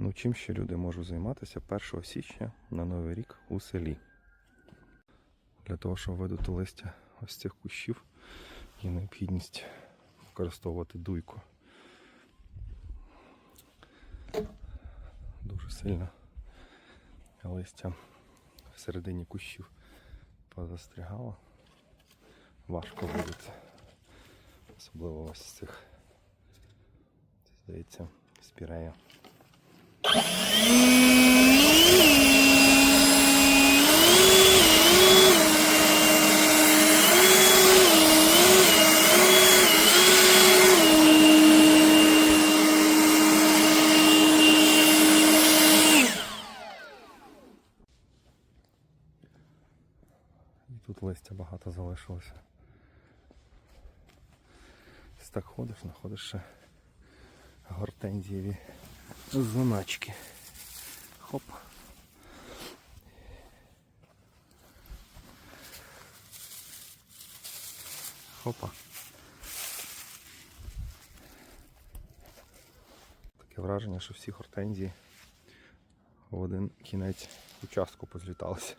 Ну, чим ще люди можуть займатися 1 січня на Новий рік у селі? Для того, щоб видути листя ось цих кущів, є необхідність використовувати дуйку. Дуже сильно листя всередині кущів позастрягало. Важко видати. Особливо ось цих, здається, спірея. Тут листя багато залишилося. Ось так ходиш, знаходиш ще гортензієві заначки. Хоп. Хопа. Таке враження, що всі гортензії в один кінець участку позліталися.